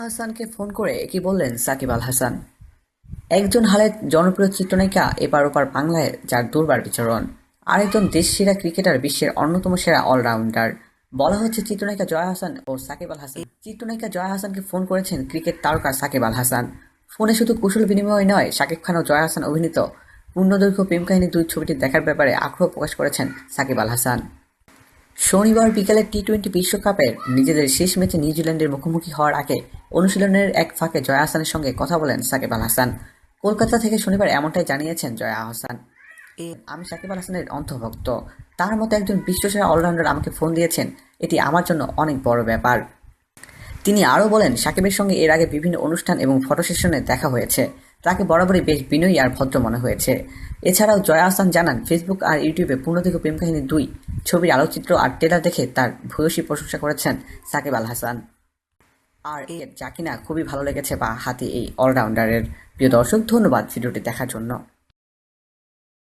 হাসানকে ফোন করে কি বললেন সাকিব আল হাসান? একজন হালের জনপ্রিয় চিত্রনায়িকা এপার ওপার বাংলায় যার দুর্বার বিচরণ। আরেকজন দেশ সেরা ক্রিকেটার, বিশ্বের অন্যতম সেরা অলরাউন্ডার। বলা হচ্ছে চিত্রনায়িকা জয়া হাসান ও সাকিব আল হাসান। চিত্রনায়িকা জয়া হাসানকে ফোন করেছেন ক্রিকেট তারকা সাকিব আল হাসান। ফোনে শুধু কুশল বিনিময় নয়, শাকিব খান ও জয়া হাসান অভিনীত পূর্ণদৈর্ঘ্য প্রেম কাহিনী দুই ছবিটি দেখার ব্যাপারে আগ্রহ প্রকাশ করেছেন সাকিব আল হাসান। শনিবার বিকেলে টি টোয়েন্টি বিশ্বকাপের নিজেদের শেষ ম্যাচে নিউজিল্যান্ডের মুখোমুখি হওয়ার আগে অনুশীলনের এক ফাঁকে জয়া হাসানের সঙ্গে কথা বলেন সাকিব আল হাসান। কলকাতা থেকে শনিবার এমনটাই জানিয়েছেন জয়া এ আমি সাকিব আল হাসানের অন্তর্ভুক্ত। তার মতো একজন বিশ্বসেরা অলরাউন্ডার আমাকে ফোন দিয়েছেন। এটি আমার জন্য অনেক বড় ব্যাপার। তিনি আরও বলেন, সাকিবের সঙ্গে এর আগে বিভিন্ন অনুষ্ঠান এবং ফটো সেশনে দেখা হয়েছে। তাকে বরাবরই বেশ বিনয়ী আর ভদ্র মনে হয়েছে। এছাড়াও জয়া আহসান জানান, ফেসবুক আর ইউটিউবে পূর্ণদৈর্ঘ্য প্রেম কাহিনী দুই ছবির আলোকচিত্র আর ট্রেলার দেখে তার ভূয়সী প্রশংসা করেছেন সাকিব আল হাসান। আর এর যা কিনা খুবই ভালো লেগেছে বা হাতি এই অলরাউন্ডারের প্রিয় দর্শক, ধন্যবাদ ভিডিওটি দেখার জন্য।